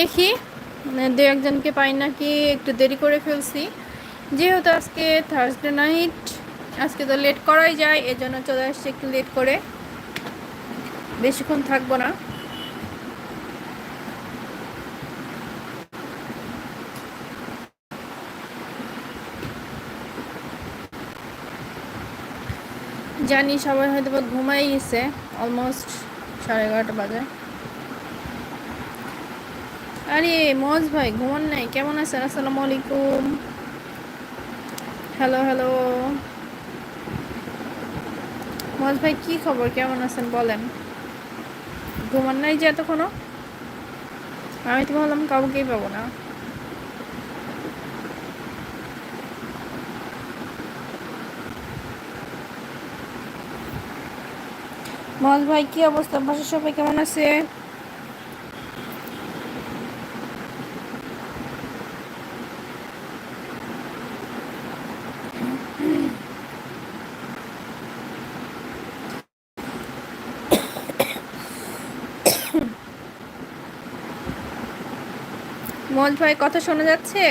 দেখি। মানে দু একজনকে পাই নাকি একটু দেরি করে ফেলছি। যেহেতু আজকে থার্সডে নাইট আজকে তো লেট করাই যায়, এজন্য চলে আসছে একটু লেট করে। বেশিক্ষণ থাকব না। জানি সবাই হয়তো ঘুমাই গেছে অলমোস্ট সাড়ে এগারোটা বাজে। আরে, মজ ভাই, ঘুমান নাই। কেমন আছেন? আসসালামু আলাইকুম। হ্যালো হ্যালো মজ ভাই, কি খবর? কেমন আছেন? বলেন। ঘুমান নাই যে এতক্ষণও? আমি তো ভাবলাম কাউকেই পাবো না। মজ ভাই, কি অবস্থা? বাসার সবাই কেমন আছে? মজ ভাই কথা শোনা যাচ্ছে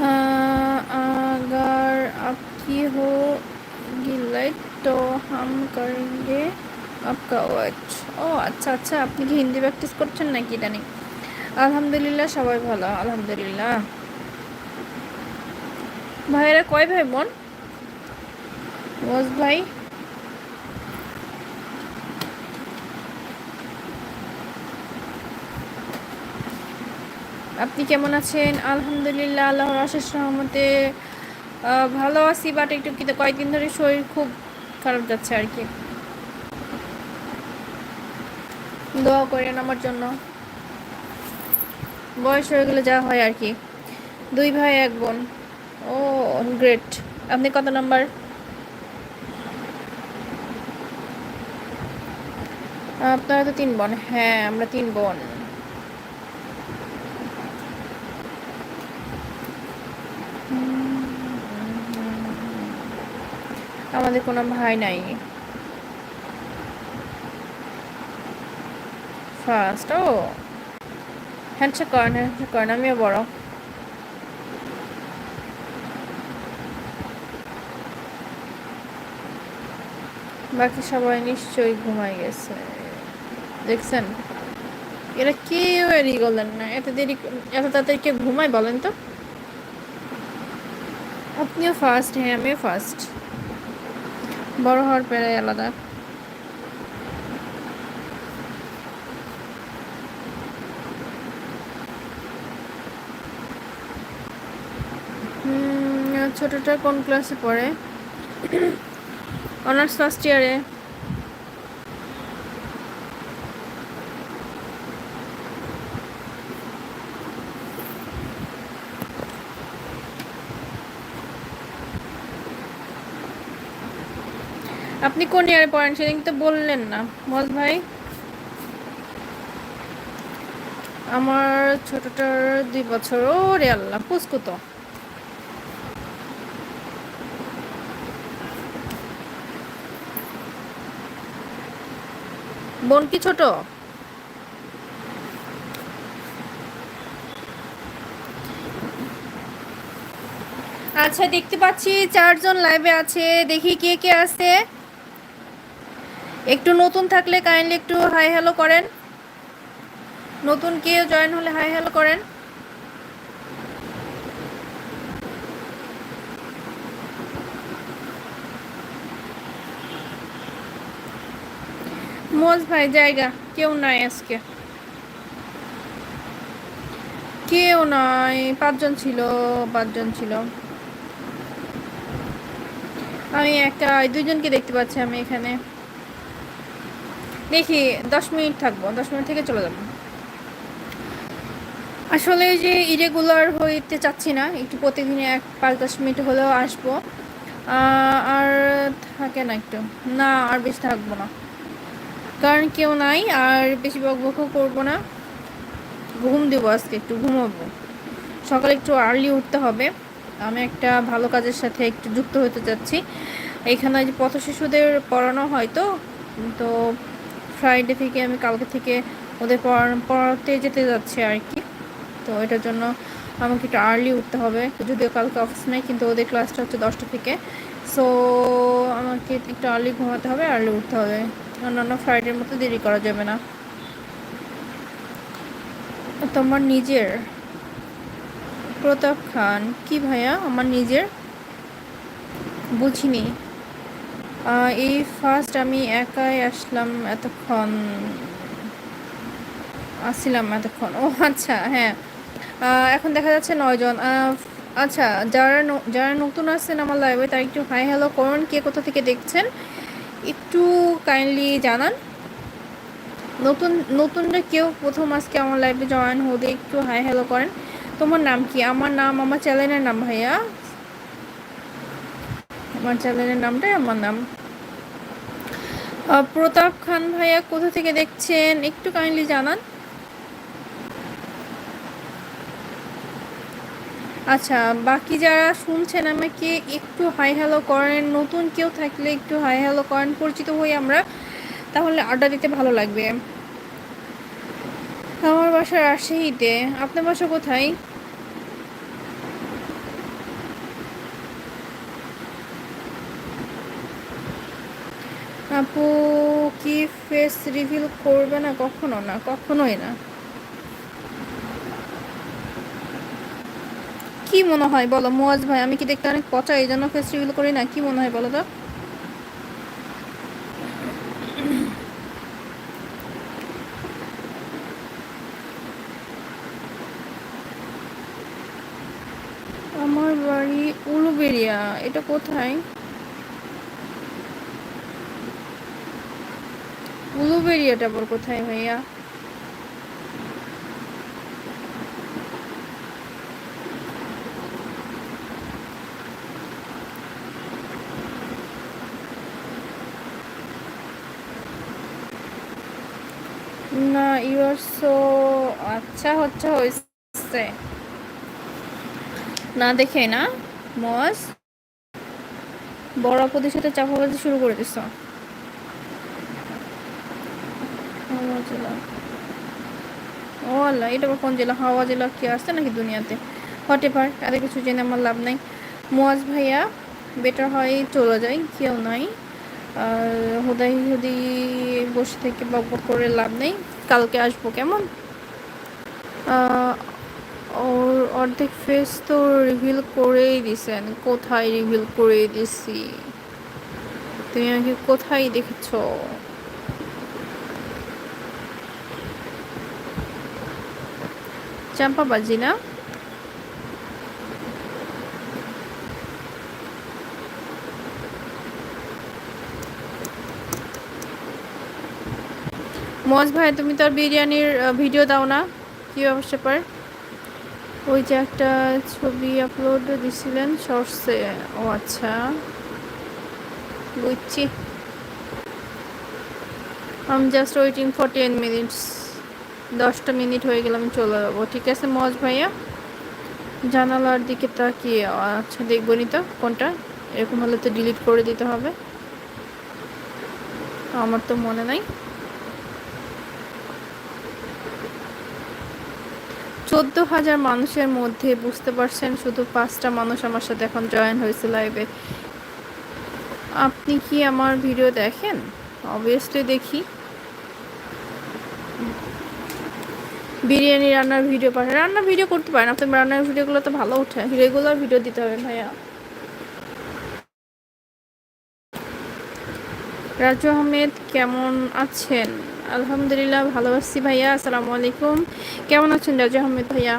हाँ, अगर आपकी होगी लाइट तो हम करेंगे आपका ওয়াচ ও আচ্ছা আচ্ছা আপনি কি হিন্দি প্র্যাকটিস করছেন নাকি এটা নেই আলহামদুলিল্লাহ সবাই ভালো আলহামদুলিল্লাহ ভাইয়েরা কয় ভাই বোন ওয়াজ ভাই আপনি কেমন আছেন? আলহামদুলিল্লাহ, আল্লাহর আশেষ রহমতে ভালো আছি বাট একটু কিন্তু কয়েকদিন ধরে শরীর খুব খারাপ যাচ্ছে আর কি। দোয়া করেন আমার জন্য। বয়স হয়ে গেলে যা হয় আর কি। দুই ভাই, এক বোন। ও গ্রেট আপনি কত নাম্বার আপনারা তো তিন বোন। হ্যাঁ আমরা তিন বোন। আমাদের কোনো ভাই নাই। ফার্স্ট ও। হ্যান্ডশেক করেন হ্যান্ডশেক করেন আমিও বড়। বাকি সবাই নিশ্চয়ই ঘুমাই গেছে। দেখছেন? এরা কেউ এড়িয়ে গেলেন না। এত দেরি এত তাড়াতাড়ি কেউ ঘুমায় বলেন তো? আপনিও ফার্স্ট হ্যাঁ আমিও ফার্স্ট বড় হওয়ার পরে আলাদা। ছোটটা কোন ক্লাসে পড়ে? অনার্স ফার্স্ট ইয়ারে আপনি কোন ইয়ারে পড়েন? সেদিন তো বললেন না। মজ ভাই। আমার ছোটটার দুই বছর। ও রে আল্লাহ পুষ্কু তো। বোন কি ছোট? আচ্ছা দেখতে পাচ্ছি চারজন লাইভে আছে। দেখি কে কে আছে। একটু নতুন থাকলে কাইন্ডলি একটু হাই হ্যালো করেন। নতুন কেউ জয়েন হলে হাই হ্যালো করেন। মোজ ভাই, জায়গা কেউ নাই আজকে। কেউ নাই, পাঁচজন ছিল পাঁচজন ছিল। আমি একটা, দুইজনকে দেখতে পাচ্ছি আমি এখানে। দেখি, দশ মিনিট থাকব, দশ মিনিট থেকে চলে যাব। আসলে যে ইরেগুলার হইতে চাচ্ছি না, একটু প্রতিদিন এক পাঁচ দশ মিনিট হলেও আসব। আর থাকে না একটু। না, আর বেশি থাকব না। কারণ কেউ নাই, আর বেশি বকবকও করব না। ঘুম দেবো আজকে, একটু ঘুমাবো। সকালে একটু আর্লি উঠতে হবে। আমি একটা ভালো কাজের সাথে একটু যুক্ত হতে চাচ্ছি। এখানে যে পথ শিশুদের পড়ানো হয় তো তো ফ্রাইডে থেকে আমি কালকে থেকে ওদের পড়া- পড়াতে যেতে যাচ্ছে আর কি। তো এটার জন্য আমাকে একটু আর্লি উঠতে হবে। যদিও কালকে অফিস নেই, কিন্তু ওদের ক্লাসটা হচ্ছে দশটা থেকে। সো আমাকে একটু আর্লি ঘুমাতে হবে আর্লি উঠতে হবে। অন্যান্য ফ্রাইডের মতো দেরি করা যাবে না। তোমার নিজের? প্রতাপ খান। কি ভাইয়া? আমার নিজের? বুঝিনি। এই ফার্স্ট আমি একাই আসলাম এতক্ষণ। আসছিলাম এতক্ষণ। ও আচ্ছা হ্যাঁ। এখন দেখা যাচ্ছে নয়জন আচ্ছা যারা যারা নতুন আসছেন আমার লাইভে তারা একটু হাই হ্যালো করুন, কে কোথা থেকে দেখছেন? একটু কাইন্ডলি জানান। নতুন, নতুনরা কেউ প্রথম আজকে আমার লাইভে জয়েন হলে একটু হাই হ্যালো করেন। তোমার নাম কি? আমার নাম, আমার চ্যানেলের নাম ভাইয়া। আমার চ্যানেলের নামটাই আমার নাম। প্রতাপ খান ভাইয়া, কোথা থেকে দেখছেন? একটু কাইন্ডলি জানান। আচ্ছা বাকি যারা শুনছেন আমাকে একটু হাই হ্যালো করেন, নতুন কেউ থাকলে একটু হাই হ্যালো করেন, পরিচিত হই আমরা, তাহলে আড্ডা দিতে ভালো লাগবে। আমার বাসা রাজশাহীতে আপনার বাসা কোথায়? আপু, কি ফেস রিভিল করবে না? কখনো না, কখনোই না। কি মনে হয় বলো, মোয়াজ ভাই, আমি কি দেখতে অনেক পচা, এই জন্য ফেস রিভিল করি না? কি মনে হয় বলো তো? আমার বাড়ি উলুবেরিয়া এটা কোথায়? উলুবেরিয়াটা আবার কোথায় ভাইয়া? না ইউর সো আচ্ছা হচ্ছে হয়েছে। না দেখে না মজ বড় আপুদের সাথে চাপাবাজি শুরু করে দিছ। হাওয়া জেলা। ও আল্লাহ এটা কোন জেলা? হাওয়া জেলা কি আসছে নাকি দুনিয়াতে? হতে পার এত কিছু জেনে আমার লাভ নাই। মোয়াজ ভাইয়া, বেটার হয় চলে যায়, কেউ নাই। হুদাই হুদি বসে থেকে বক বক করে লাভ নেই। কালকে আসব কেমন? ওর অর্ধেক ফেস তো রিভিল করেই দিছেন। কোথায় রিভিল করে দিছি? তুমি আমাকে কোথায় দেখেছ? চাম্পাবাজি না? মজ ভাই, তুমি তো আর বিরিয়ানির ভিডিও দাও না। কি অবশ্য পার ওই যে একটা ছবি আপলোড দিছিলেন শর্টসে ও আচ্ছা। বুঝছি। আম just waiting for ten minutes দশটা মিনিট হয়ে গেলে আমি চলে যাব। ঠিক আছে মজ ভাইয়া? জানালার দিকে তাকিয়ে আচ্ছা দেখব নি তো কোনটা? এরকম হলে তো ডিলিট করে দিতে হবে। আমার তো মনে নাই। চোদ্দ হাজার মানুষের মধ্যে বুঝতে পারছেন শুধু পাঁচটা মানুষ আমার সাথে এখন জয়েন হয়েছে লাইভে আপনি কি আমার ভিডিও দেখেন? অবভিয়াসলি দেখি। বিরিয়ানি রান্নার ভিডিও পাঠায়। রান্নার ভিডিও করতে পারেন আপনি রান্নার ভিডিওগুলো তো ভালো ওঠে। রেগুলার ভিডিও দিতে হবে ভাইয়া। রাজু আহমেদ, কেমন আছেন? আলহামদুলিল্লাহ ভালো আছি ভাইয়া, আসসালামু আলাইকুম। কেমন আছেন রাজু আহমেদ ভাইয়া?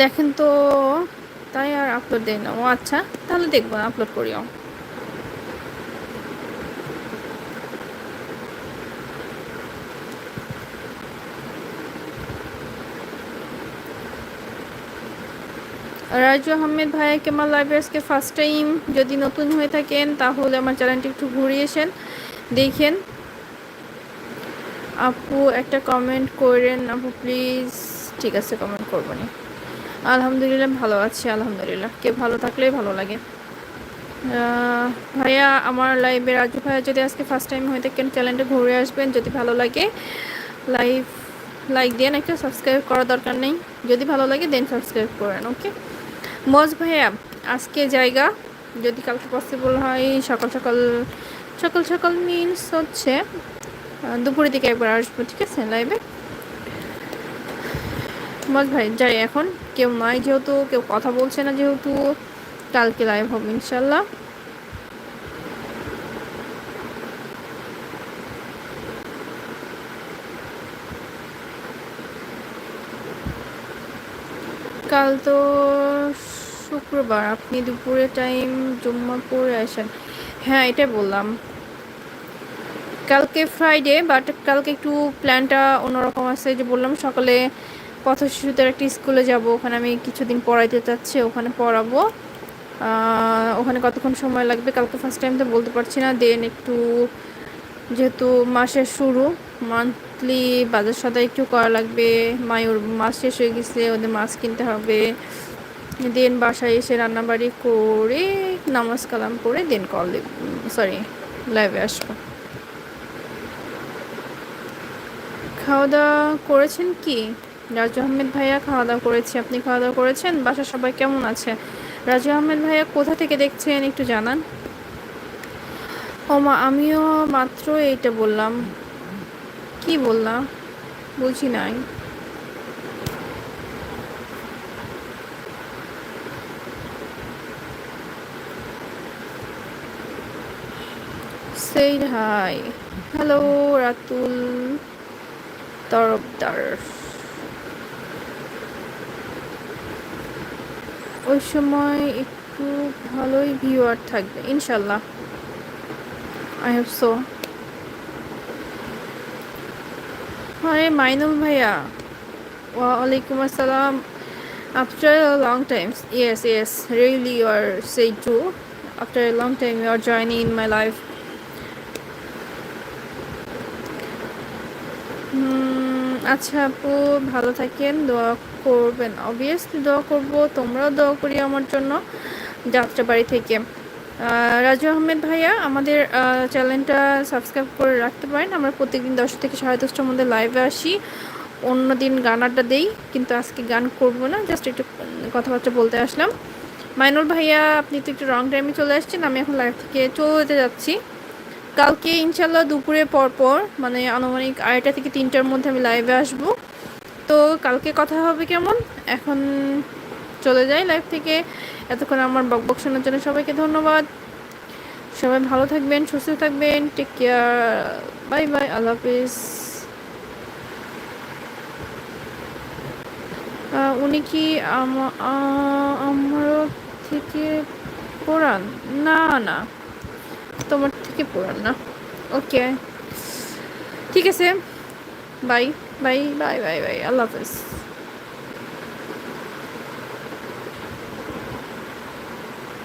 দেখেন তো, তাই আর আপলোড দেয় না। ও আচ্ছা তাহলে দেখব আপলোড করিও। রাজু আহমেদ ভাইয়াকে আমার লাইভে আজকে ফার্স্ট টাইম যদি নতুন হয়ে থাকেন, তাহলে আমার চ্যানেলটি একটু ঘুরিয়েছেন দেখেন। আপু, একটা কমেন্ট করেন আপু প্লিজ ঠিক আছে কমেন্ট করব না। আলহামদুলিল্লাহ, ভালো আছি, আলহামদুলিল্লাহ। কে ভালো থাকলেই ভালো লাগে। ভাইয়া, আমার লাইভে রাজু ভাইয়া যদি আজকে ফার্স্ট টাইম হয়ে থাকেন চ্যানেলটা ঘুরে আসবেন, যদি ভালো লাগে লাইভ লাইক দেন, একটা সাবস্ক্রাইব করার দরকার নেই। যদি ভালো লাগে দেন সাবস্ক্রাইব করেন ওকে মজ ভাইয়া, আজকে জায়গা, যদি কালকে পসিবল হয়, সকাল সকাল সকাল সকাল মিনস হচ্ছে দুপুরের দিকে একবার আসব, ঠিক আছে লাইভে মজ ভাই, যাই এখন, কেউ নাই যেহেতু, কেউ কথা বলছে না যেহেতু, কালকে লাইভ হবে ইনশাল্লাহ কাল তো শুক্রবার, আপনি দুপুরে টাইম জুম্মা পরে আসেন। হ্যাঁ এটাই বললাম। কালকে ফ্রাইডে বাট কালকে একটু প্ল্যানটা অন্যরকম আছে। যে বললাম, সকালে পথ শিশুদের একটা স্কুলে যাব, ওখানে আমি কিছুদিন পড়াইতে চাচ্ছি, ওখানে পড়াবো। ওখানে কতক্ষণ সময় লাগবে কালকে ফার্স্ট টাইম তো বলতে পারছি না। দেন একটু, যেহেতু মাসের শুরু মান্থলি বাজার সদাই একটু করা লাগবে। মায়ুর মাস শেষ হয়ে গেছে, ওদের মাছ কিনতে হবে। দেন বাসায় এসে রান্নাবাড়ি করে নামাজ কালাম করে দেন কল দেব সরি লাইভে আসব। খাওয়া দাওয়া করেছেন কি? রাজু আহমেদ ভাইয়া খাওয়া দাওয়া করেছি। আপনি খাওয়া দাওয়া করেছেন? বাসার সবাই কেমন আছে? রাজু আহমেদ ভাইয়া, কোথা থেকে দেখছেন একটু জানান। ও মা আমিও মাত্র এইটা বললাম। কি বললাম? বুঝি নাই। সেই হাই হ্যালো রাতুল তরফদার ওই সময় একটু ভালোই ভিউয়ার থাকবে ইনশাল্লাহ আই হোপ সো আরে মাইনুল ভাইয়া ওয়ালাইকুম আসসালাম after a long time yes yes really you are say true after a long time you are joining in my life আচ্ছা আপু, ভালো থাকেন, দোয়া করবেন অবভিয়াসলি দোয়া করব, তোমরাও দোয়া করি আমার জন্য যাত্রাবাড়ি থেকে। রাজু আহমেদ ভাইয়া, আমাদের চ্যানেলটা সাবস্ক্রাইব করে রাখতে পারেন। আমরা প্রত্যেকদিন দশ থেকে সাড়ে দশটার মধ্যে লাইভে আসি। অন্য দিন গান আড্ডা দেই, কিন্তু আজকে গান করব না জাস্ট একটু কথাবার্তা বলতে আসলাম। মাইনুল ভাইয়া, আপনি তো একটু রং টাইমে চলে আসছেন, আমি এখন লাইভ থেকে চলে যেতে যাচ্ছি। কালকে ইনশাল্লাহ দুপুরে পর পর মানে আনুমানিক আড়াইটা থেকে তিনটার মধ্যে আমি লাইভে আসব। তো কালকে কথা হবে কেমন? এখন চলে যাই লাইভ থেকে। এতক্ষণ আমার বকবক শোনার জন্য সবাইকে ধন্যবাদ। সবাই ভালো থাকবেন, সুস্থ থাকবেন। টেক কেয়ার বাই বাই আল্লাহ হাফিজ। উনি কি আমা- আ- থেকে পড়ান? না না। তোমার থেকে পড়ান না? ওকে ঠিক আছে। Bye bye bye bye bye আল্লাহ হাফেজ।